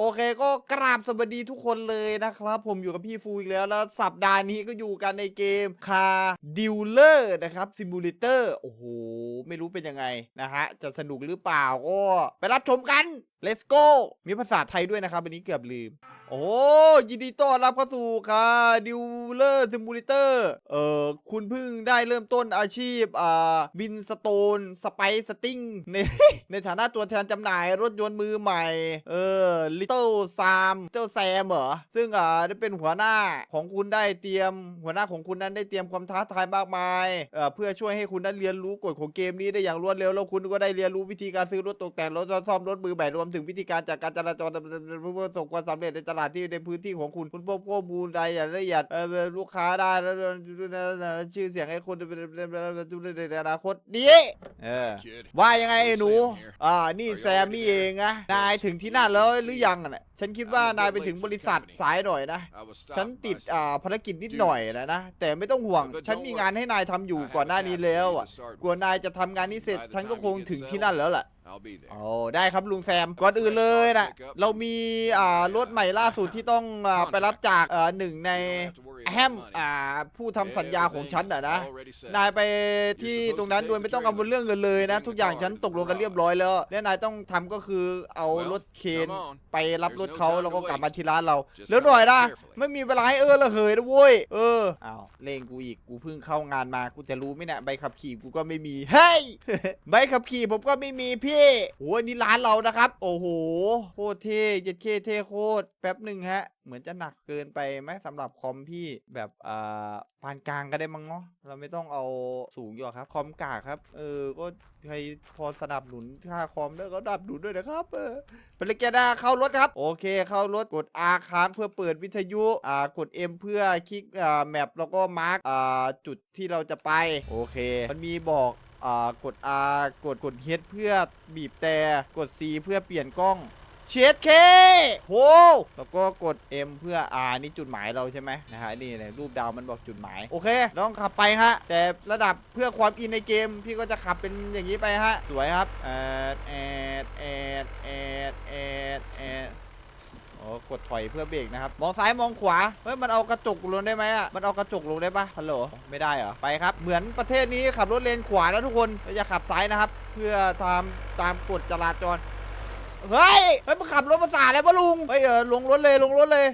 โอเคก็กราบสวัสดีทุกคนเลยนะครับ ผมอยู่กับพี่ฟูอีกแล้วแล้วสัปดาห์นี้ก็อยู่กันในเกมคาดิวเลอร์นะครับซิมูเลเตอร์โอ้โห ไม่รู้เป็นยังไงนะฮะ จะสนุกหรือเปล่าก็ไปรับชมกัน let's go มีภาษาไทยด้วยนะครับวันนี้เกือบลืม โอ้ยินดีต้อนรับเข้าสู่ค่ะดิวเลอร์ซิมูเลเตอร์เอ่อคุณเพิ่งได้เริ่มต้นอาชีพอ่าบินสโตนสไปสติ้งใน ในฐานะตัวแทนจำหน่ายรถยนต์มือใหม่ เออลิตเติ้ลซามเจ้าแซมเหรอ ซึ่งอ่าได้เป็นหัวหน้าของคุณได้เตรียม หัวหน้าของคุณนั้นได้เตรียมความท้าทายมากมายเอ่อเพื่อช่วยให้คุณนั้นเรียนรู้กฎของเกมนี้ได้อย่างรวดเร็วแล้วคุณก็ได้เรียนรู้วิธีการซื้อรถตกแต่งรถซ่อมรถมือใหม่รวมถึงวิธีการจัดการจราจรเพื่อประสบความสำเร็จในตลาดลาดที่ในพื้นที่ของคุณคุณพบข้อมูลรายละเอียดลูกค้าได้แล้วชื่อเสียงให้คุณในอนาคตดีว่ายังไงไอ้หนู อ่านี่แซมนี่เองนะนายถึงที่นั่นแล้วหรือยังอะน่ะฉันคิดว่านายไปถึงบริษัทสายหน่อยนะ ฉันติดอ่าภารกิจนิดหน่อยนะนะ แต่ไม่ต้องห่วง ฉันมีงานให้นายทำอยู่ก่อนหน้านี้แล้วอะกว่านายจะทำงานนี้เสร็จ ฉันก็คงถึงที่นั่นแล้วแหละ โอ้ได้ครับลุงแซมก่อนอื่นเลยนะเรามีอ่ารถใหม่ล่าสุดที่ต้องอ่าไปรับจากอ่าหนึ่งในแฮมอ่าผู้ทำสัญญาของฉันอะนะนายไปที่ตรงนั้นโดยไม่ต้องกังวลเรื่องเงินเลยนะ ทุกอย่างฉันตกลงกันเรียบร้อยแล้วและนายต้องทำก็คือเอารถเคนไปรับรถเขาแล้วก็กลับมาที่ร้านเราเร็วหน่อยนะไม่มีเวลาให้เออละเหยนะเว้ยเอออ้าวเลงกูอีกกูเพิ่งเข้างานมากูจะรู้ไหมเนี่ยใบขับขี่กูก็ไม่มีเฮ้ยใบขับขี่ผมก็ไม่มีพี่โอ้ยนี่ร้านเรานะครับ โอ้โห โคตรเท่เจ็ดเคเท่โคตร แป๊บหนึ่งฮะ เหมือนจะหนักเกินไปไหมสำหรับคอมพี่แบบอ่าปานกลางก็ได้มั้งเนาะ เราไม่ต้องเอาสูงอยู่หรอกครับ คอมกากครับ เออ ก็ใครพอสนับสนุนค่าคอมด้วยก็ดับหนุนด้วยนะครับ เออเป็นเลกดาเข้ารถครับ โอเค เข้ารถกด R ค้างเพื่อเปิดวิทยุ อ่า กด M เพื่อคลิก อ่า แมปแล้วก็มาร์กอ่า จุดที่เราจะไป โอเค มันมีบอก อ่ากด R กดกด H เพื่อบีบแต่กด C เพื่อเปลี่ยนกล้องเชดเคโหแล้วก็กด M เพื่อ R นี่จุดหมายเราใช่ไหมนะฮะนี่เลยรูปดาวมันบอกจุดหมาย โอเคลองขับไปฮะ แต่ระดับเพื่อความอินในเกม พี่ก็จะขับเป็นอย่างนี้ไปฮะ สวยครับแอดแอดแอดแอดแอดแอดโอ้กดถอยเพื่อเบรกนะครับ มองซ้ายมองขวา เฮ้ย มันเอากระจกลงได้ไหมอะ มันเอากระจกลงได้ปะฮัลโหล ไม่ได้เหรอ ไปครับ เหมือนประเทศนี้ขับรถเลนขวานะทุกคนอย่าขับซ้ายนะครับ เพื่อทำตามกฎจราจร เฮ้ย เฮ้ยมึงขับรถภาษาอะไรวะลุง เฮ้ยเออลงรถเลยลงรถเลย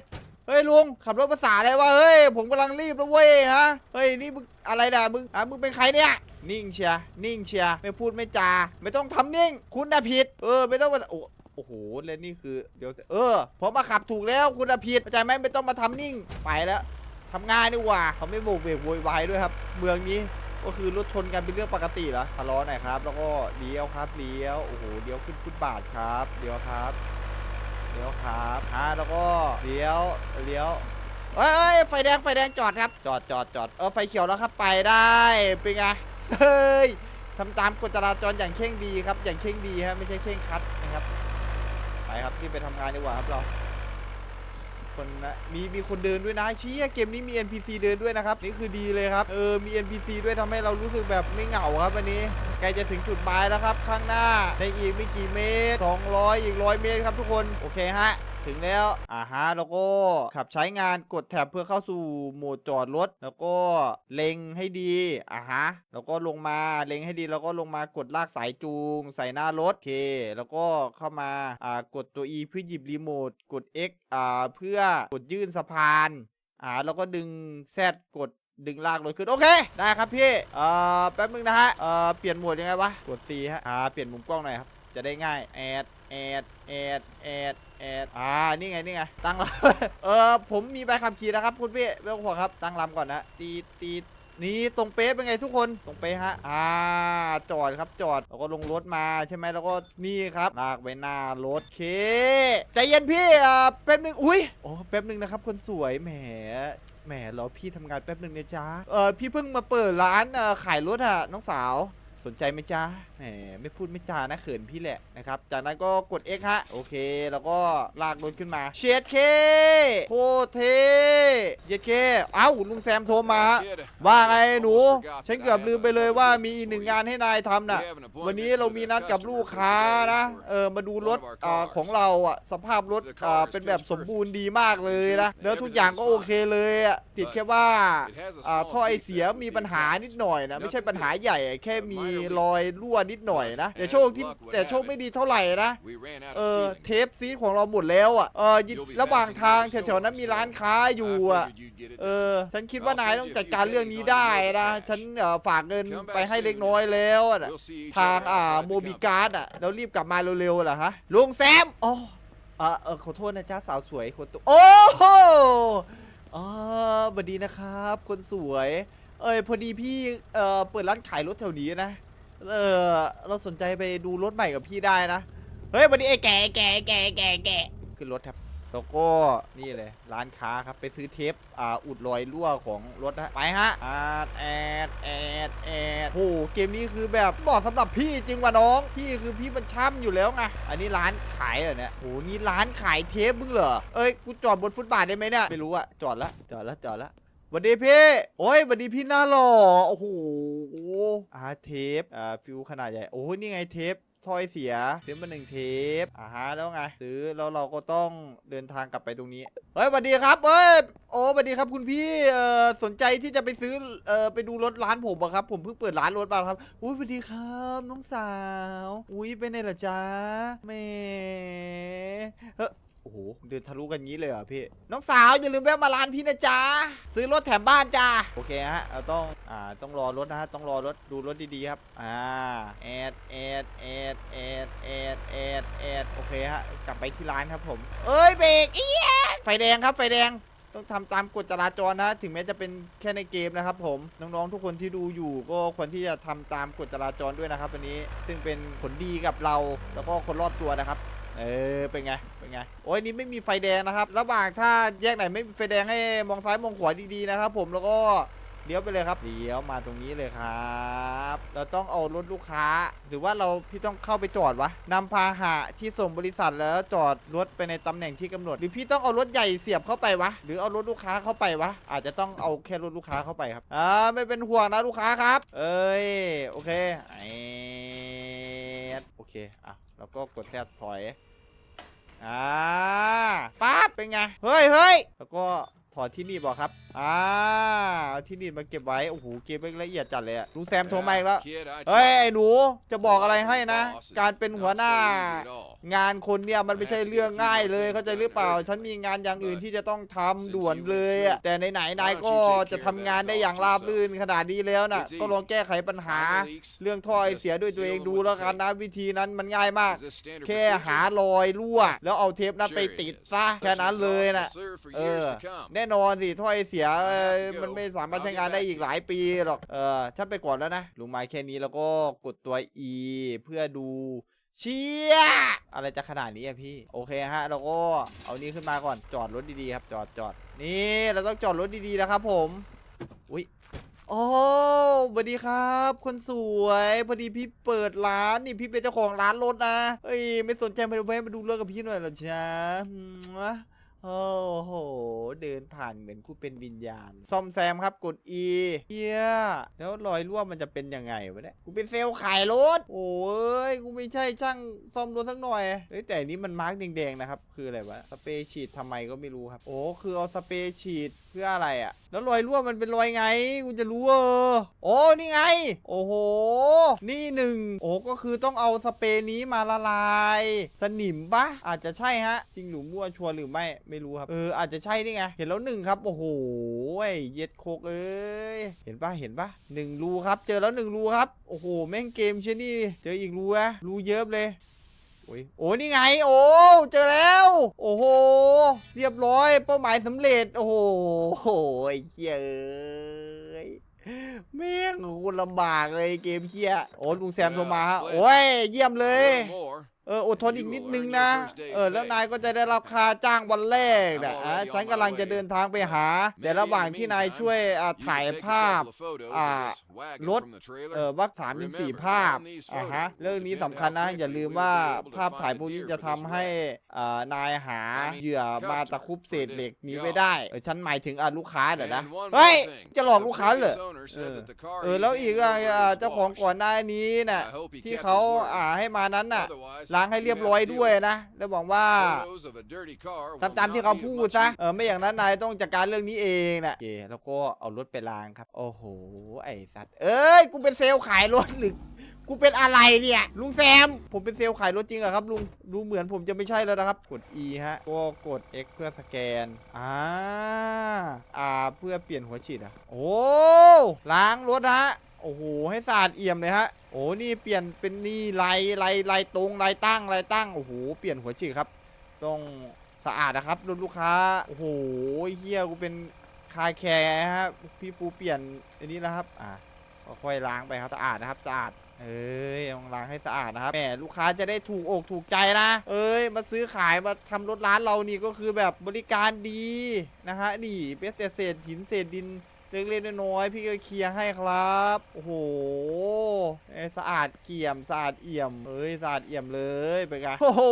เฮ้ยลุงขับรถภาษาอะไรวะ เฮ้ยผมกำลังรีบแล้วเว้ยฮะ เฮ้ยนี่มึงอะไรด่ะมึงอะมึงเป็นใครเนี่ยนิ่งเชียร์นิ่งเชียร์ไม่พูดไม่จา ไม่ต้องทำนิ่ง คุณน่ะผิด เออ ไม่ต้องมาโอ้ โอ้โหแล้วนี่คือเดี๋ยวเออผมมาขับถูกแล้วคุณน่ะผิดเข้าใจไหมไม่ต้องมาทำนิ่งไปแล้วทำงานดีกว่าเขาไม่โบกเวกโวยวายด้วยครับ เมืองนี้ก็คือรถชนกันเป็นเรื่องปกติเหรอทะเลาะหน่อยครับ แล้วก็เลี้ยวครับเลี้ยวโอ้โหเลี้ยวขึ้นฟุตบาทครับเลี้ยวครับเลี้ยวครับฮะแล้วก็เลี้ยวเลี้ยวเอ้ยเอ้ยไฟแดงไฟแดงจอดครับ จอดจอดจอดเออไฟเขียวแล้วครับไปได้เป็นไงเฮ้ยทำตามกฎจราจรอย่างเข่งดีครับ อย่างเข่งดีฮะไม่ใช่เข่งคัด ครับไปครับที่ไปทำงานดีกว่าครับเรา คนนะมีมีคนเดินด้วยนะเชี้เกมนี้มี NPC เดินด้วยนะครับ นี่คือดีเลยครับเออมี NPC ด้วยทำให้เรารู้สึกแบบไม่เหงาครับวันนี้ใกล้จะถึงจุดหมายแล้วครับ ข้างหน้าในอีกไม่กี่เมตร 200 อีกร้อยเมตรครับทุกคนโอเคฮะ ถึงแล้วอ่าฮะแล้วก็ขับใช้งานกดแท็บเพื่อเข้าสู่โหมดจอดรถ แล้วก็เล็งให้ดีอ่าฮะแล้วก็ลงมาเล็งให้ดีแล้วก็ลงมากดลากสายจูง ใส่หน้ารถโอเค แล้วก็เข้ามาอ่ากดตัว E เพื่อหยิบรีโมทกด X อ่าเพื่อกดยื่นสะพานอ่าแล้วก็ดึง Z กดดึงลากรถขึ้น โอเค ได้ครับพี่ เอ่อ แป๊บนึงนะฮะ เอ่อ เปลี่ยนโหมดยังไงวะ กด C ฮะ อ่า เปลี่ยนมุมกล้องหน่อยครับ จะได้ง่ายแอดแอดแอดแอดแอดอ่านี่ไงนี่ไงตั้งลำเออผมมีใบขับขี่นะครับคุณพี่ไม่ต้องห่วงครับตั้งลำก่อนนะตีตีนี่ตรงเป๊ะเป็นไงทุกคนตรงเป๊ะฮะอ่าจอดครับจอดแล้วก็ลงรถมาใช่ไหมแล้วก็นี่ครับลากไปหน้ารถเคใจเย็นพี่อ่าแป๊บนึงอุ้ยโอ้แป๊บนึงนะครับ คนสวยแหมแหมรอพี่ทำงานแป๊บนึงเนี่ยจ้าเออพี่เพิ่งมาเปิดร้านเออขายรถอะน้องสาว สนใจไหมจ้าแหมไม่พูดไม่จานะเขินพี่แหละนะครับ จากนั้นก็กด X ฮะ โอเค แล้วก็ลากรถขึ้นมา เชดเคโคเทเยดเค เอ้า ลุงแซมโทรมาฮะว่าไงหนู ฉันเกือบลืมไปเลยว่ามีอีกหนึ่งงานให้นายทำน่ะ วันนี้เรามีนัดกับลูกค้านะ เออ มาดูรถอของเราอะ สภาพรถอ่าเป็นแบบสมบูรณ์ดีมากเลยนะ แล้วทุกอย่างก็โอเคเลยอะ ติดแค่ว่าอ่าท่อไอเสียมีปัญหานิดหน่อยนะ ไม่ใช่ปัญหาใหญ่ แค่มีรอยรั่วนิดหน่อยนะแต่โชคที่แต่โชคไม่ดีเท่าไหร่นะเออเทปซีดของเราหมดแล้วอะเออยิระหว่างทางแถวๆนั้นมีร้านค้าอยู่อะเออฉันคิดว่านายต้องจัดการเรื่องนี้ได้นะฉันเอ่อฝากเงินไปให้เล็กน้อยแล้วอะนะทางอ่าโมบิการ์ดอะแล้วรีบกลับมาเร็วๆเหรอฮะลุงแซมอ๋ออ่าเออขอโทษนะจ๊ะสาวสวยคนตัวโอ้โหอ๋อสวัสดีนะครับ คนสวย เอ้ยพอดีพี่เอ่อเปิดร้านขายรถแถวนี้นะ เออเราสนใจไปดูรถใหม่กับพี่ได้นะ เฮ้ยวันนี้ไอ้แก่แก่แก่แก่แก่ขึ้นรถครับแล้วก็นี่เลยร้านค้าครับไปซื้อเทปอ่าอุดรอยรั่วของรถนะไปฮะอาดแอดแอดแอดโหเกมนี้คือแบบเหมาะสำหรับพี่จริงว่ะน้อง พี่คือพี่มันช่ำอยู่แล้วไงอันนี้ร้านขายเหรอเนี่ยโหนี่ร้านขายเทปมึงเหรอเอ้ยกูจอดบนฟุตบาทได้ไหมเนี่ยไม่รู้อะจอดละจอดละจอดละส วัสดีพี่ โอ้ยสวัสดีพี่หน้าหล่อ โอ้โหอ่าเทป อ่าฟิวขนาดใหญ่ โอ้ยนี่ไงเทปถอยเสียซื้อมาหนึ่งเทปอ่าฮะแล้วไงซื้อแล้วเราก็ต้องเดินทางกลับไปตรงนี้เฮ้ยสวัสดีครับเฮ้ยโอ้สวัสดีครับคุณพี่เอ่อสนใจที่จะไปซื้อเอ่อไปดูรถร้านผมอะครับ ผมเพิ่งเปิดร้านรถมาครับอุ้ยสวัสดีครับน้องสาว อุ้ยไปไหนล่ะจ๊ะแหม่เฮ้ โอ้โหเดินทะลุกันงี้เลยเหรอพี่ น้องสาวอย่าลืมแวะมาร้านพี่นะจ๊ะ ซื้อรถแถมบ้านจ้าโอเคฮะเราต้องอ่าต้องรอรถนะฮะต้องรอรถดูรถดีๆครับอ่าแอดแอดแอดแอดแอดแอดแอดโอเคฮะกลับไปที่ร้านครับผม เอ้ยเบรกเอียดไฟแดงครับไฟแดงต้องทำตามกฎจราจรนะ ถึงแม้จะเป็นแค่ในเกมนะครับผม น้องๆ ทุกคนที่ดูอยู่ก็ควรที่จะทำตามกฎจราจรด้วยนะครับวันนี้ ซึ่งเป็นผลดีกับเราแล้วก็คนรอบตัวนะครับ เออเป็นไงเป็นไงโอ้ยนี่ไม่มีไฟแดงนะครับ ระหว่างถ้าแยกไหนไม่มีไฟแดงให้มองซ้ายมองขวาดีๆนะครับ ผมแล้วก็เลี้ยวไปเลยครับเลี้ยวมาตรงนี้เลยครับ เราต้องเอารถลูกค้า หรือว่าเราพี่ต้องเข้าไปจอดวะนำพาหะที่ส่งบริษัทแล้วจอดรถไปในตำแหน่งที่กำหนด หรือพี่ต้องเอารถใหญ่เสียบเข้าไปวะ หรือเอารถลูกค้าเข้าไปวะ อาจจะต้องเอาแค่รถลูกค้าเข้าไปครับอ่าไม่เป็นห่วงนะลูกค้าครับ เอ้ยโอเคไอ ดโอเค อะ แล้วก็กดแทบถอย อ่า ปั๊บ เป็นไง เฮ้ยเฮ้ยแล้วก็ ถอดที่นี่บอกครับ อ่าเอาที่นี่มาเก็บไว้ โอ้โห เก็บไว้ละเอียดจัดเลยอะลุงแซมโทรมาอีกแล้ว เฮ้ย ไอ้หนู จะบอกอะไรให้นะ การเป็นหัวหน้า งานคนเนี่ยมันไม่ใช่เรื่องง่ายเลยเข้าใจหรือเปล่า ฉันมีงานอย่างอื่นที่จะต้องทำด่วนเลยอะแต่ไหนๆนายก็จะทำงานได้อย่างราบรื่นขนาดนี้แล้วน่ะ ก็ลองแก้ไขปัญหา เรื่องท่อไอเสียด้วยตัวเองดูแล้วกันนะวิธีนั้นมันง่ายมาก แค่หารอยรั่ว แล้วเอาเทปนั้นไปติดซะแค่นั้นเลยน่ะ เออแน่นอนสิถ้อยเสียเอ่อมันไม่สามารถใช้งานได้อีกหลายปีหรอก เออฉันไปก่อนแล้วนะลุงไม้แค่นี้แล้วก็กดตัว E เพื่อดูเชี่ยอะไรจะขนาดนี้อะพี่โอเคฮะเราก็เอานี้ขึ้นมาก่อนจอดรถดีๆครับจอดจอดนี่เราต้องจอดรถดีๆนะครับผมอุ้ยโอ้สวัสดีครับ คนสวยพอดีพี่เปิดร้านนี่พี่เป็นเจ้าของร้านรถนะเอ้ยไม่สนใจมาแวะมาดูเรื่องกับพี่หน่อยเหรอจ๊ะอืม โอ้โห เดินผ่านเหมือนกูเป็นวิญญาณ ซ่อมแซมครับกด E เฮียแล้วรอยรั่วมันจะเป็นยังไงวะเนี่ยกูเป็นเซลล์ขายรถ โอ้ยกูไม่ใช่ช่างซ่อมรถสักหน่อยเฮ้ยแต่อันนี้มันมาร์กแดงๆนะครับ คืออะไรวะสเปรย์ฉีดทำไมก็ไม่รู้ครับ โอ้คือเอาสเปรย์ฉีดเพื่ออะไรอะ แล้วรอยรั่วมันเป็นรอยไงกูจะรู้เออโอ้นี่ไง โอ้โห นี่หนึ่งโอ้ก็คือต้องเอาสเปรย์นี้มาละลาย สนิมปะอาจจะใช่ฮะ จริงหรือมั่วชัวร์หรือไม่ไม่รู้ครับเอออาจจะใช่นี่ไงเห็นแล้วหนึ่งครับโอ้โหเย็ดโคกเอ้ยเห็นปะเห็นปะหนึ่งรูครับ เจอแล้วหนึ่งรูครับโอ้โหแม่งเกมเชยนี่เจออีกรูอะรูเยิบเลย โอ้ยโอ้นี่ไง โอ้เจอแล้ว โอ้โห เรียบร้อย เป้าหมายสำเร็จ โอ้โหโอ้ยเฮียเอ้ยแม่งโคตรลำบากเลยเกมเฮียโอ้ลุงแซมโทรมาฮะโอ้ยเยี่ยมเลย เอออดทนอีกนิดนึงนะ เออแล้วนายก็จะได้รับค่าจ้างวันแรกนะอะฉันกำลังจะเดินทางไปหา แต่ระหว่างที่นายช่วยอ่าถ่ายภาพอ่ารถเออวักสามถึงสี่ภาพอ่าฮะเรื่องนี้สำคัญนะอย่าลืมว่าภาพถ่ายพวกนี้จะทำให้อ่านายหาเหยื่อมาตะครุบเศษเหล็กนี้ไว้ได้เออฉันหมายถึงอะลูกค้าเดี๋ยวนะเฮ้ยจะหลอกลูกค้าเหรอเออเออแล้วอีกอะอะเจ้าของก่อนหน้านี้น่ะที่เขาอ่าให้มานั้นน่ะล้างให้เรียบร้อยด้วยนะแล้วบอกว่าทำตามที่เขาพูดซะเออไม่อย่างนั้นนายต้องจัดการเรื่องนี้เองนะโอเคแล้วก็เอารถไปล้างครับ โอ้โหไอสัตว์เอ้ยกูเป็นเซลล์ขายรถหรือกูเป็นอะไรเนี่ยลุงแซม ผมเป็นเซลล์ขายรถจริงเหรอครับลุงดูเหมือนผมจะไม่ใช่แล้วนะครับ กด E ฮะก็กด X เพื่อสแกนอ่า R เพื่อเปลี่ยนหัวฉีดอะโอ้ล้างรถฮะ โอ้โหให้สะอาดเอี่ยมเลยฮะโอ้นี่เปลี่ยนเป็นนี่ลายลายลายตรงลายตั้งลายตั้งโอ้โหเปลี่ยนหัวฉีดครับ ต้องสะอาดนะครับรถลูกค้าโอ้โหเฮียกูเป็นคาแคร์ฮะพี่ฟูเปลี่ยนอันนี้แล้วครับอะค่อยๆล้างไปครับสะอาดนะครับสะอาดเอ้ยต้องล้างให้สะอาดนะครับแหมลูกค้าจะได้ถูกอกถูกใจนะ เอ้ย มาซื้อขายมาทำรถร้านเรานี่ก็คือแบบบริการดีนะฮะนี่เป็นแต่เศษหินเศษดิน เล็กๆน้อยๆพี่ก็เคลียร์ให้ครับ โอ้โหเอ้สะอาดเกี่ยมสะอาดเอี่ยมเอ้ยสะอาดเอี่ยมเลยไปกันโอ้โห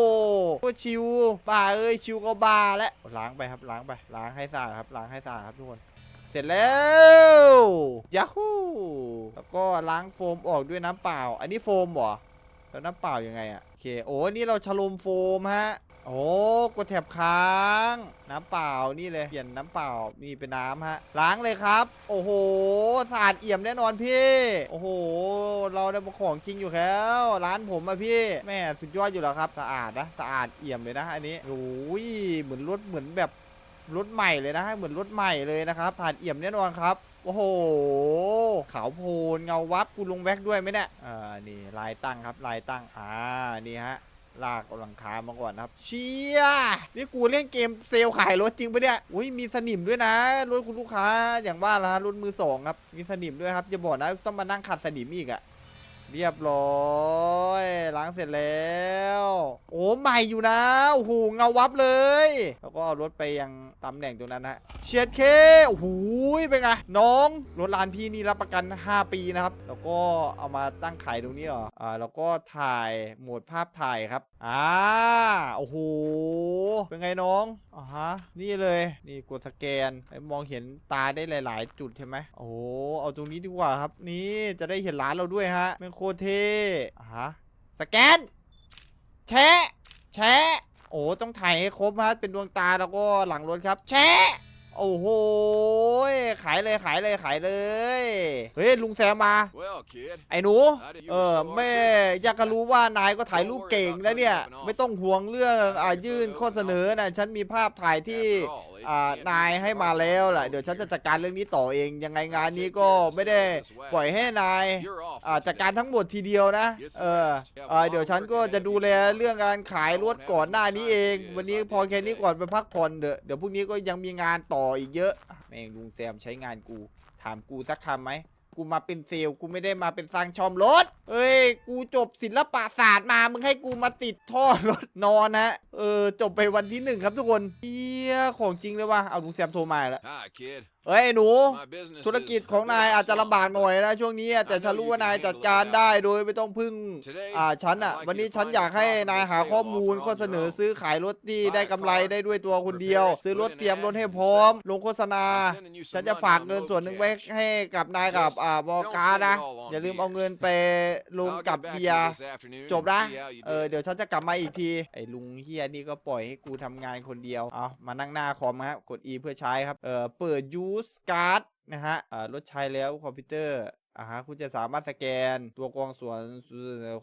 ก็ชิวบ้าเอ้ยชิวก็บ้าแล้วล้างไปครับล้างไปล้างให้สะอาดครับล้างให้สะอาดครับทุกคนเสร็จแล้วยาฮูแล้วก็ล้างโฟมออกด้วยน้ำเปล่า อันนี้โฟมเหรอ แล้วน้ำเปล่ายังไงอะโอเค โอ้นี่เราฉลมโฟมฮะ โอ้กดแถบค้าง น้ำเปล่านี่เลยเปลี่ยนน้ำเปล่านี่เป็นน้ำฮะล้างเลยครับ โอ้โหสะอาดเอี่ยมแน่นอนพี่โอ้โห เราได้ของจริงอยู่แล้ว ร้านผมอะพี่แม่สุดยอดอยู่แล้วครับ สะอาดนะสะอาดเอี่ยมเลยนะอันนี้โอ้ยเหมือนรถเหมือนแบบรถใหม่เลยนะเหมือนรถใหม่เลยนะครับผ่านเอี่ยมแน่นอนครับโอ้โห ขาวโพลนเงาวับกูลงแว็กด้วยไหมเนี่ยอ่านี่ลายตั้งครับลายตั้งอ่านี่ฮะ ลากเอาหลังคามาก่อนนะครับ เชี่ยนี่กูเล่นเกมเซลขายรถจริงปะเนี่ย อุ้ยมีสนิมด้วยนะ รถคุณลูกค้าอย่างว่าละรถมือสองครับ มีสนิมด้วยครับอย่าบอกนะต้องมานั่งขัดสนิมอีกอะ เรียบร้อยล้างเสร็จแล้ว โอ้ใหม่อยู่นะโอ้โหเงาวับเลย แล้วก็เอารถไปยังตำแหน่งตรงนั้นนะเชียดเคโอ้โหเป็นไงน้องรถร้านพี่นี่รับประกัน 5 ปีนะครับ แล้วก็เอามาตั้งขายตรงนี้เหรออ่าแล้วก็ถ่ายโหมดภาพถ่ายครับอ่าโอ้โหเป็นไงน้องอ่าฮะนี่เลยนี่กดสแกนมองเห็นตาได้หลาย ๆ จุดใช่ไหมโอ้โหเอาตรงนี้ดีกว่าครับ นี่จะได้เห็นร้านเราด้วยฮะเป็นโคตรเท่อ่าฮะสแกน แชะ แชะ โอ้ ต้องถ่ายให้ครบฮะเป็นดวงตาแล้วก็หลังรถครับ แชะ โอ้โห ขายเลยขายเลยขายเลย เฮ้ยลุงแซมมา Well, kid, ไอ้หนู I did เอ you อ were so แม่ hard อยากจะรู้ว่านายก็ถ่ายรูปเก่งนะเนี่ย ไม่ต้องห่วงเรื่องอ่ายื่นข้อเสนอนะฉันมีภาพถ่ายที่ After all, it อ่า can't นาย be ให้มา hard แล้ว to แหละ follow เดี๋ยวฉันจะ here. จัดการเรื่องนี้ต่อเอง ยังไงงานนี้ก็ไม่ได้ปล่อยให้นาย You're off อ่า for จัดการ today. ทั้งหมดทีเดียวนะ เออเออเดี๋ยวฉันก็จะดูแลเรื่องการขายรถก่อนหน้านี้เอง วันนี้พอแค่นี้ก่อนไปพักผ่อนเถอะเดี๋ยวพรุ่งนี้ก็ยังมีงานต่ออีกเยอะแม่งลุงแซมใช้งานกู ถามกูสักคำไหม กูมาเป็นเซลล์กูไม่ได้มาเป็นสร้างชอมรถ เอ้ย กูจบศิลปศาสตร์มา มึงให้กูมาติดท่อรถนอนนะ เออ จบไปวันที่หนึ่งครับทุกคนเฮียของจริงเลยว่ะ เอาลุงแซมโทรมาอีกแล้ว Hi, kid. เฮ้ยไอ้หนู My business ธุรกิจ is ของนายอาจจะลำบากหน่อยนะช่วงนี้อะแต่ฉันรู้ว่านายจัดการได้โดยไม่ต้องพึ่ง Today, อ่าฉันอะ I'd like วันนี้ you to ฉัน find อยาก a ให้นาย profitable หา sale ข้อมูล offer on ข้อเสนอ your own. ซื้อขายรถที่ Buy a ได้กำไร car, ได้ด้วยตัวคนเดียว prepare it, ซื้อรถ put an เตรียมรถ ad ให้ in พร้อม the ลงโฆษณา I'm sending you ฉัน some จะ money ฝาก on เงิน load ส่วนหนึ่งไว้ cash. ให้กับนายกับ Just อ่าบอก don't กา spend it นะ all on อย่าลืมเอา beers. เงินไปลง I'll กับ get back เบี to ย you ร์ this afternoon จบ and นะ see how you เออ did. เดี๋ยวฉันจะกลับมาอีกทีไอ้ลุงเฮียนี่ก็ปล่อยให้กูทำงานคนเดียวเอามานั่งหน้าคอมครับกด E เพื่อใช้ครับเออเปิด use card นะฮะอ่ารถใช้แล้วคอมพิวเตอร์อ่าฮะคุณจะสามารถสแกนตัวกรองส่วน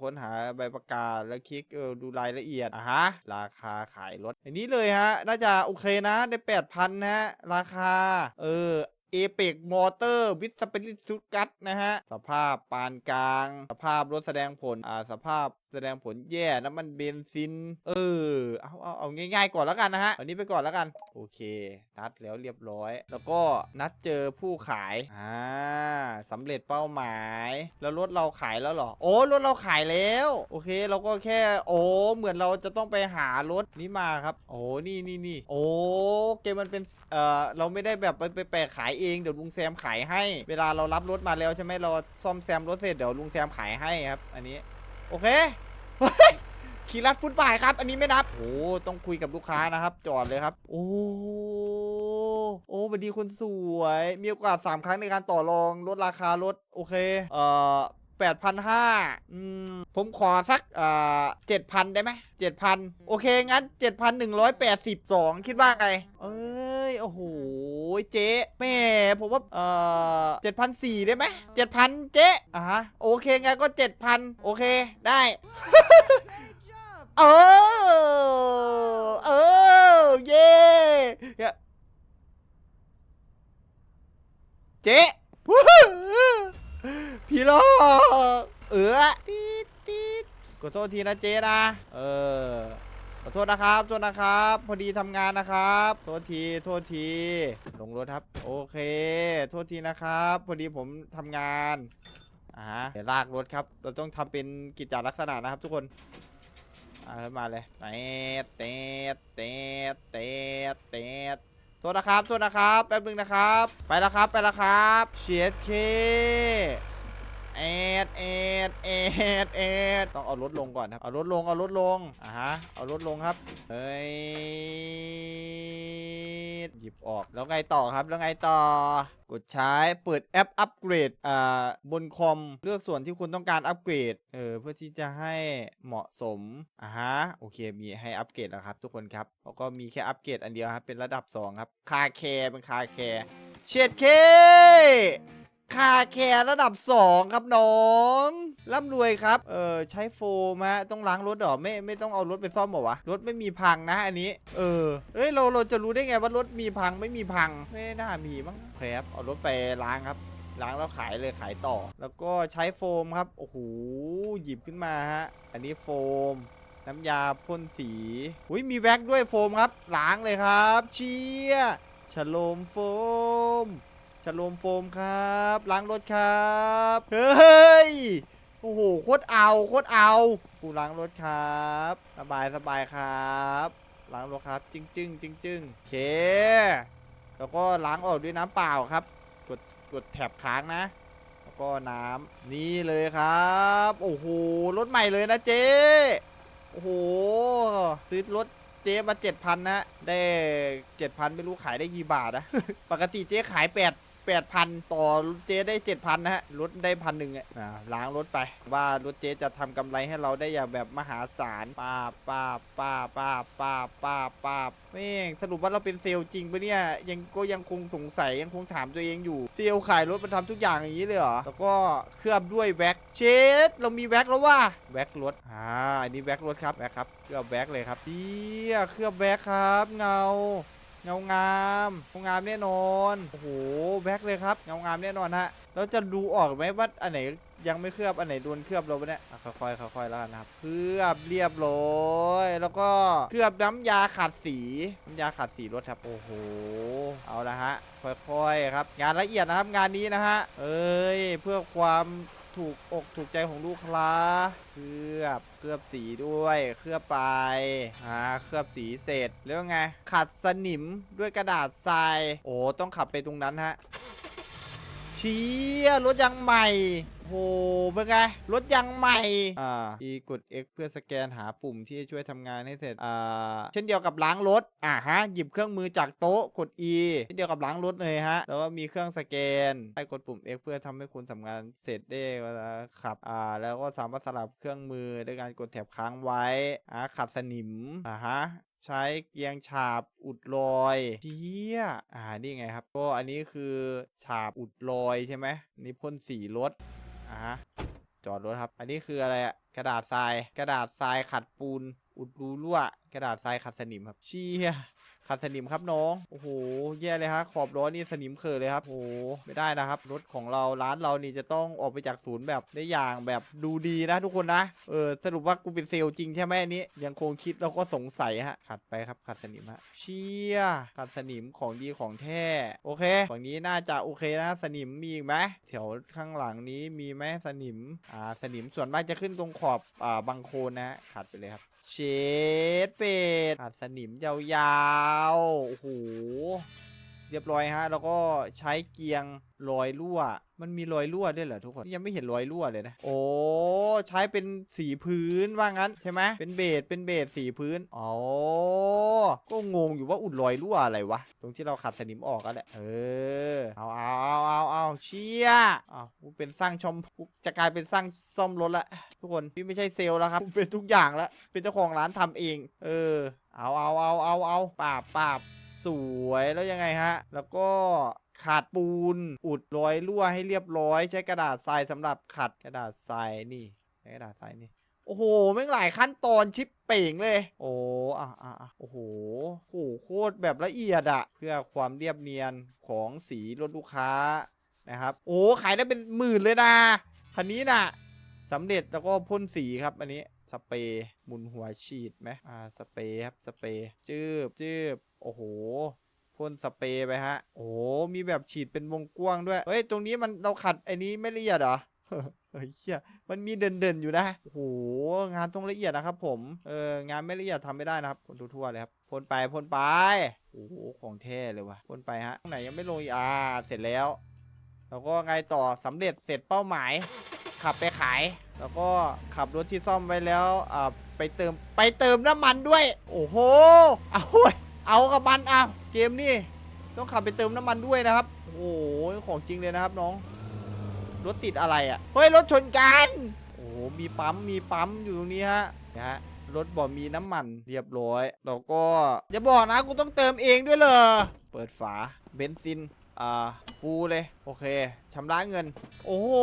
ค้นหาใบประกาศแล้วคลิกเออดูรายละเอียดอะฮะราคาขายรถอันนี้เลยฮะ น่าจะโอเคนะได้ 8,000นะฮะราคา เออ เอเปกมอเตอร์วิสเปริสุกัตนะฮะ สภาพปานกลาง สภาพรถแสดงผล อ่า สภาพ แสดงผลแย่น้ำมันเบนซิน เออ เอาเอาเอาง่ายๆก่อนแล้วกันนะฮะ อันนี้ไปก่อนแล้วกัน โอเค นัดแล้วเรียบร้อย แล้วก็นัดเจอผู้ขาย อ่าสำเร็จเป้าหมาย แล้วรถเราขายแล้วหรอ โอ้ รถเราขายแล้ว โอเค เราก็แค่ โอ้ เหมือนเราจะต้องไปหารถนี้มาครับ โอ้ นี่นี่นี่โอ้ เกมมันเป็น เอ่อ เราไม่ได้แบบไปไปแปะขายเอง เดี๋ยวลุงแซมขายให้ เวลาเรารับรถมาแล้วใช่ไหมเราซ่อมแซมรถเสร็จเดี๋ยวลุงแซมขายให้ครับ อันนี้ โอเคขี่รัดฟุตบาทครับ อันนี้ไม่นับโอ้ต้องคุยกับลูกค้านะครับ จอดเลยครับ โอ้โอ้สวัสดีคนสวย มีโอกาสสามครั้งในการต่อรองลดราคารถ โอเค เอ่อแปดพันห้าอืมผมขอสักเอ่อเจ็ดพันได้ไหมเจ็ดพันโอเค งั้นเจ็ดพันหนึ่งร้อยแปดสิบสองคิดว่าไง เอ้ย โอ้โห เจ๊แม่ผมว่าเอ่อเจ็ดพันสี่ได้ไหมเจ็ดพันเจ๊อะฮะโอเคงั้นก็เจ็ดพันโอเคได้ เออเออเย่เนี่ยเจ๊วู้ฮู้พี่โลกเออตีดตีดขอโทษทีนะเจ๊นะเออ ขอโทษนะครับโทษนะครับ พอดีทำงานนะครับ โทษที โทษที ลงรถครับ โอเค โทษทีนะครับ พอดีผมทำงาน อ่าฮะเดี๋ยวลากรถครับ เราต้องทำเป็นกิจจลักษณะนะครับทุกคน อ่าขึ้นมาเลยเตะเตะเตะเตะเตะโทษนะครับโทษนะครับ แป๊บนึงนะครับ ไปแล้วครับ ไปแล้วครับเชียดเค เอ็ดเอ็ดเอ็ดเอ็ดต้องเอารถลงก่อนครับ เอารถลง เอารถลง อ่าฮะ เอารถลงครับ เฮ้ย หยิบออก แล้วไงต่อครับ แล้วไงต่อ กดใช้ เปิดแอปอัปเกรด อ่า บนคอม เลือกส่วนที่คุณต้องการอัปเกรด เออ เพื่อที่จะให้เหมาะสม อ่าฮะ โอเค มีให้อัปเกรดแล้วครับ ทุกคนครับแล้วก็มีแค่อัปเกรดอันเดียวครับ เป็นระดับ 2 ครับ คาแคร์เป็นคาแคร์เช็ดเค คาแคร์ระดับ 2 ครับน้องร่ำรวยครับ เออใช้โฟมฮะต้องล้างรถเหรอไม่ไม่ต้องเอารถไปซ่อมหรอวะรถไม่มีพังนะอันนี้ เออเอ้ยเราเราจะรู้ได้ไงว่ารถมีพังไม่มีพังไม่น่ามีมั้งครับเอารถไปล้างครับล้างแล้วขายเลยขายต่อ แล้วก็ใช้โฟมครับโอ้โหหยิบขึ้นมาฮะอันนี้โฟม น้ำยาพ่นสีอุ้ยมีแว็กด้วยโฟมครับล้างเลยครับ เชียฉลมโฟม ฉโลมโฟมครับล้างรถครับเฮ้ยโอ้โหโคตรเอาโคตรเอากูล้างรถครับสบายสบายครับล้างรถครับจึ้งจึ้งจึ้งจึ้งโอเค แล้วก็ล้างออกด้วยน้ำเปล่าครับ กดกดแถบค้างนะ แล้วก็น้ำนี่เลยครับ โอ้โหรถใหม่เลยนะเจ๊โอ้โหซื้อรถเจ๊มาเจ็ดพันนะ ได้เจ็ดพันไม่รู้ขายได้กี่บาทนะ ปกติเจ๊ขายแปด แปดพันต่อเจ๊ได้เจ็ดพันนะฮะรถได้พันหนึ่งอะอ่าล้างรถไป ว่ารถเจ๊จะทำกำไรให้เราได้อย่างแบบมหาศาลป้าบป้าบป้าบป้าบป้าบป้าบป้าบแม่งสรุปว่าเราเป็นเซลล์จริงปะเนี่ยยังก็ยังคงสงสัยยังคงถามตัวเองอยู่เซลล์ขายรถมันทำทุกอย่างอย่างนี้เลยเหรอแล้วก็เคลือบด้วยแว็กเชดเรามีแว็กแล้วว่าแว็กรถอ่าอันนี้แว็กรถครับแว็กครับเคลือบแว็กเลยครับเชี่ยเคลือบแว็กครับเงา เงางามเงางามแน่นอนโอ้โหแบ็คเลยครับเงางามแน่นอนฮะเราจะดูออกไหมว่าอันไหนยังไม่เคลือบอันไหนโดนเคลือบเราไปเนี่ยค่อยๆค่อยๆแล้วกันะครับเคลือบเรียบร้อยแล้วก็เคลือบน้ำยาขัดสีน้ำยาขัดสีรถครับโอ้โหเอาละฮะค่อยๆครับ งานละเอียดนะครับงานนี้นะฮะเอ้ยเพื่อความ ถูกอกถูกใจของลูกค้าเคลือบเคลือบสีด้วยเคลือบไปอ่าเคลือบสีเสร็จแล้วไงขัดสนิมด้วยกระดาษทราย โอ้ต้องขับไปตรงนั้นฮะเชียรถยังใหม่ โหเป็นไงรถยังใหม่ อ่า E กด X เพื่อสแกนหาปุ่มที่จะช่วยทำงานให้เสร็จ อ่า เช่นเดียวกับล้างรถ อ่าฮะ หยิบเครื่องมือจากโต๊ะ กด E เช่นเดียวกับล้างรถเลยฮะ แล้วก็มีเครื่องสแกน ให้กดปุ่ม X เพื่อทำให้คุณทำงานเสร็จได้เวลาขับ อ่า แล้วก็สามารถสลับเครื่องมือด้วยการกดแถบค้างไว้ อ่า ขัดสนิม อ่าฮะ ใช้เกียงฉาบอุดรอยเชี่ยอ่า นี่ไงครับ ก็อันนี้คือฉาบอุดรอยใช่ไหมนี่พ่นสีรถ อ่าฮะจอดรถครับ อันนี้คืออะไรอะกระดาษทราย กระดาษทรายขัดปูน อุดรูรั่ว กระดาษทรายขัดสนิมครับ เชี่ย ขัดสนิมครับน้อง โอ้โห แย่เลยฮะ ขอบล้อนี่สนิมเขอเลยครับ โอ้โห ไม่ได้นะครับ รถของเราร้านเรานี่จะต้องออกไปจากศูนย์แบบได้อย่างแบบดูดีนะทุกคนนะ เออ สรุปว่ากูเป็นเซลล์จริงใช่ไหมอันนี้ ยังคงคิดแล้วก็สงสัยฮะ ขัดไปครับ ขัดสนิมฮะ เชี่ย ขัดสนิมของดีของแท้ โอเค ฝั่งนี้น่าจะโอเคนะ สนิมมีอีกไหมแถวข้างหลังนี้มีไหมสนิม อ่า สนิมส่วนมากจะขึ้นตรงขอบ อ่า บังโคนนะ ขัดไปเลยครับเชดเป็ดอัดสนิมยาวๆ โอ้โห เรียบร้อยฮะแล้วก็ใช้เกียงรอยรั่ว มันมีรอยรั่วด้วยเหรอทุกคนยังไม่เห็นรอยรั่วเลยนะโอ้ใช้เป็นสีพื้นว่างั้นใช่ไหมเป็นเบสเป็นเบสสีพื้นอ๋อก็งงอยู่ว่าอุดรอยรั่วอะไรวะตรงที่เราขัดสนิมออกกันแหละเออเอาเอาเอาเอาเอาเชี่ยอ้าวกูเป็นสร้างชมกูจะกลายเป็นสร้างซ่อมรถละทุกคนพี่ไม่ใช่เซลล์แล้วครับเป็นทุกอย่างแล้วเป็นเจ้าของร้านทำเอง เออเอาเอาเอาเอาเอาปาบปาบ สวยแล้วยังไงฮะ แล้วก็ขาดปูนอุดร้อยรั่วให้เรียบร้อย ใช้กระดาษทรายสำหรับขัดกระดาษทรายนี่ใช้กระดาษทรายนี่โอ้โหแม่งหลายขั้นตอนชิปเป่งเลย โอ้อะอะอะโอ้โหโหโคตรแบบละเอียดอะเพื่อความเรียบเนียนของสีรถลูกค้านะครับ โอ้ขายได้เป็นหมื่นเลยนะคันนี้น่ะสำเร็จแล้วก็พ่นสีครับอันนี้ สเปรย์หมุนหัวฉีดไหมอ่าสเปรย์ครับสเปรย์จืบจืบโอ้โหพ่นสเปรย์ไปฮะ โอ้โหมีแบบฉีดเป็นวงกว้างด้วย เฮ้ย ตรงนี้มันเราขัดไอ้นี้ไม่ละเอียดเหรอเฮ้ยเชี่ยมันมีเด่นๆอยู่นะ โอ้โห งานต้องละเอียดนะครับผม เออ งานไม่ละเอียดทำไม่ได้นะครับพ่นทั่วๆเลยครับ พ่นไป พ่นไป โอ้โห ของแท้เลยว่ะ พ่นไปฮะตรงไหนยังไม่ลงอีกอ่า เสร็จแล้ว แล้วก็ไงต่อสำเร็จเสร็จเป้าหมาย ขับไปขาย แล้วก็ขับรถที่ซ่อมไว้แล้วอ่าไปเติมไปเติมน้ำมันด้วย โอ้โหเอาเว้ยเอากับมันอะเกมนี่ต้องขับไปเติมน้ำมันด้วยนะครับโอ้โหของจริงเลยนะครับน้องรถติดอะไรอะเฮ้ยรถชนกันโอ้โหมีปั๊มมีปั๊มอยู่ตรงนี้ฮะนะฮะรถบ่มีน้ำมันเรียบร้อย แล้วก็อย่าบอกนะกูต้องเติมเองด้วยเหรอเปิดฝาเบนซิน อ่าฟูลเลย โอเคชำระเงิน โอ้โห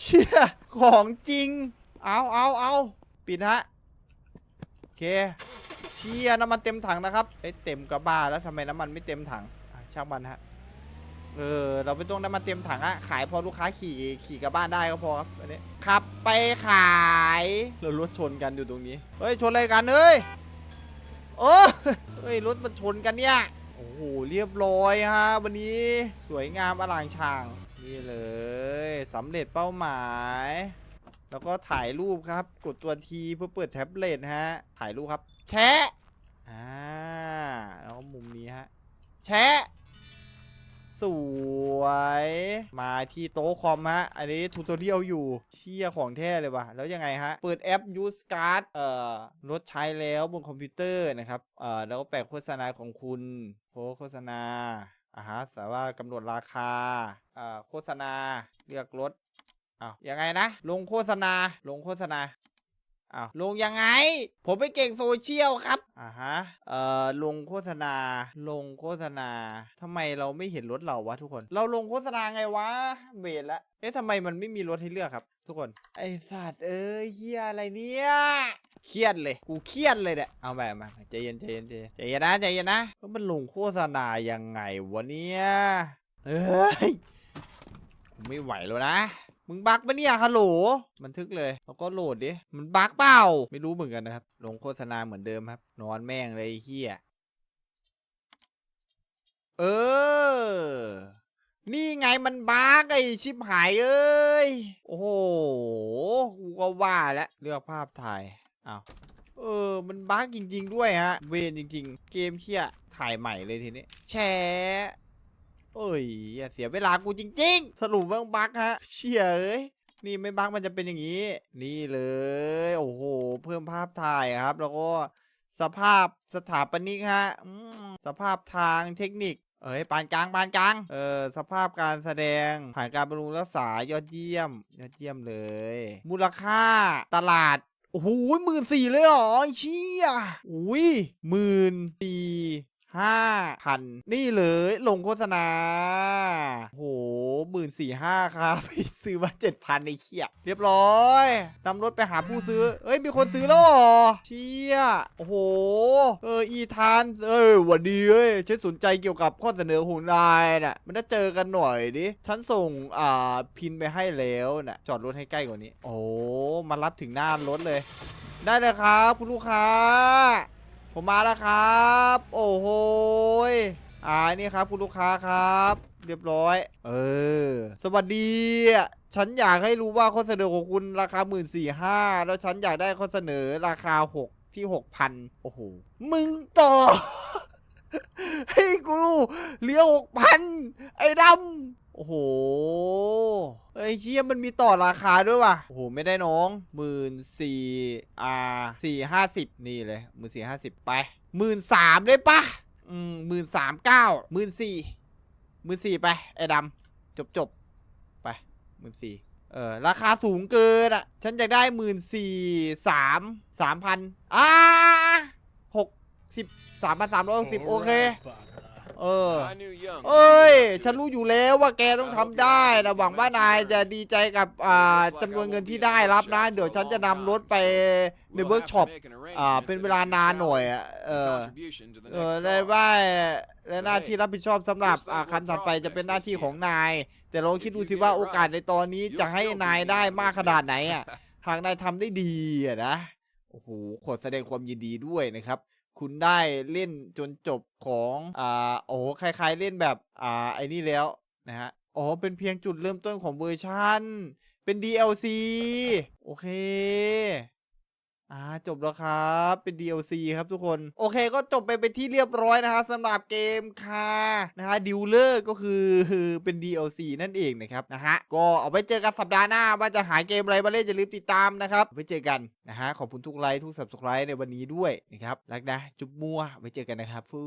เชี่ย ของจริง เอาเอาเอาปิดฮะ โอเค เชี่ยน้ำมันเต็มถังนะครับเอ้เต็มกระบ้าแล้วทำไมน้ำมันไม่เต็มถังช่างมันฮะ เออ เราไม่ต้องน้ำมันเต็มถังอะขายพอลูกค้าขี่ขี่กลับบ้านได้ก็พอครับอันนี้ขับไปขายเรารถชนกันอยู่ตรงนี้ เฮ้ย ชนอะไรกันเฮ้ย โอ้เฮ้ย รถมันชนกันเนี่ย อ้โหเรียบร้อยฮะวันนี้สวยงามอลางช่างนี่เลยสำเร็จเป้าหมาย แล้วก็ถ่ายรูปครับ กดตัวทีเพื่อเปิดแท็บเล็ตฮะถ่ายรูปครับ แชะอ่าแล้วก็มุมนี้ฮะแชะ สวย มาที่โต๊ะคอมฮะ อันนี้ทูตเรียลอยู่ เชี่ยของแท้เลยว่ะ แล้วยังไงฮะ เปิดแอป Use Card เอ่อลดใช้แล้วบนคอมพิวเตอร์นะครับ เอ่อ แล้วก็แปะโฆษณาของคุณโพโฆษณาอ่าฮะสามารถกำหนดราคา อ่า โฆษณา เลือกลดอ้าวยังไงนะ ลงโฆษณา ลงโฆษณา อ้าวลงยังไง ผมไม่เก่งโซเชียลครับอ่าฮะเอ่อลงโฆษณา ลงโฆษณาทำไมเราไม่เห็นรถเราวะทุกคน เราลงโฆษณาไงวะเบรละเอ๊ะทำไมมันไม่มีรถให้เลือกครับ ทุกคนไอสัตว์เอ้ยเฮียอะไรเนี่ยเครียดเลย กูเครียดเลยเนี่ยเอาแบบมาใจเย็นใจเย็นใจเย็นใจเย็นนะใจเย็นนะว่ามันลงโฆษณายังไงวะเนี่ยเอ้ยกูไม่ไหวแล้วนะ มึงบักปะเนี่ยฮัลโหลบันทึกเลยแล้วก็โหลดดิมันบักเปล่าไม่รู้เหมือนกันนะครับลงโฆษณาเหมือนเดิมครับ นอนแม่งเลยเฮียเออ นี่ไงมันบักไอชิบหายเอ้ย โอ้โห กูก็ว่าแล้วเลือกภาพถ่ายอ้าวเออ มันบั๊กจริง ๆ ด้วยฮะ เวนจริง ๆ เกมเคียถ่ายใหม่เลยทีนี้ แชร์ เอ้ยอย่าเสียเวลากูจริง ๆ สรุปว่าบั๊กฮะ เชี่ยเอ้ยนี่ไม่บั๊กมันจะเป็นอย่างนี้ นี่เลย โอ้โห เพิ่มภาพถ่ายครับ แล้วก็สภาพสถาปนิกฮะสภาพทางเทคนิค เอ้ยปานกลางปานกลางเออสภาพการแสดงผ่านการบำรุงรักษายอดเยี่ยม ยอดเยี่ยมเลย มูลค่าตลาดโอ้โหหมื่นสี่เลยเหรอเชี่ยอุ้ยหมื่นสี่ ห้าพันนี่เลยลงโฆษณา โหหมื่นสี่ห้าครับ ซื้อมาเจ็ดพันในเขียเรียบร้อยนำรถไปหาผู้ซื้อ เอ้ย มีคนซื้อแล้วเหรอ เชี่ย โอ้โห เออ อีธาน เอ้ยหวัดดีเอ้ย ฉันสนใจเกี่ยวกับข้อเสนอของนายน่ะ มันจะเจอกันหน่อยดิ ฉันส่ง อ่า พินไปให้แล้วน่ะ จอดรถให้ใกล้กว่านี้ โอ้ มารับถึงหน้ารถเลย ได้เลยครับ คุณลูกค้า ผมมาแล้วครับ โอ้โหอ่านี่ครับคุณลูกค้าครับ เรียบร้อย เออ สวัสดี ฉันอยากให้รู้ว่าข้อเสนอของคุณราคาหมื่นสี่ห้าแล้วฉันอยากได้ข้อเสนอราคาหกที่หกพันโอ้โห มึงต่อ ให้กูเหลือหกพันไอ้ดำ โอ้โหเฮ้ยเชี่ยมันมีต่อราคาด้วยว่ะ โอ้โห ไม่ได้น้องหมื่นสี่อ่าสี่ห้าสิบนี่เลยหมื่นสี่ห้าสิบไปหมื่นสามได้ปะอืมหมื่นสามเก้าหมื่นสี่หมื่นสี่ไป ไอ้ดำจบจบไปหมื่นสี่เออ ราคาสูงเกินอะ ฉันจะได้หมื่นสี่สามสามพันอ่าหกสิบสามพันสามร้อยหกสิบโอเค เออ I knew young. เอ้ย ฉันรู้อยู่แล้วว่าแกต้องทำได้นะหวังว่านายจะดีใจกับอ่าจำนวนเงินที่ได้รับนะ เดี๋ยวฉันจะนำรถไปในเวิร์กช็อปอ่าเป็นเวลานานหน่อยอะเออเออได้ว่าและหน้าที่รับผิดชอบสำหรับอ่าคันถัดไปจะเป็นหน้าที่ของนาย แต่ลองคิดดูสิว่าโอกาสในตอนนี้จะให้นายได้มากขนาดไหนอะหากนายทำได้ดีอะนะโอ้โหขอแสดงความยินดีด้วยนะครับ คุณได้เล่นจนจบของอ่าโอ้คล้ายๆเล่นแบบอ่าไอ้นี่แล้วนะฮะอ๋อเป็นเพียงจุดเริ่มต้นของเวอร์ชันเป็น DLC โอเค อ่าจบแล้วครับเป็น DLC ครับทุกคน โอเคก็จบไปเป็นที่เรียบร้อยนะฮะสำหรับเกมคานะฮะดิวเลอร์ก็คือเป็น DLC นั่นเองนะครับนะฮะก็เอาไว้เจอกันสัปดาห์หน้าว่าจะหาเกมอะไรมาเล่นอย่าลืมติดตามนะครับไว้เจอกันนะฮะขอบคุณทุกไลค์ทุก subscribe ในวันนี้ด้วยนะครับรักนะจุ๊บมัวไว้เจอกันนะครับฟู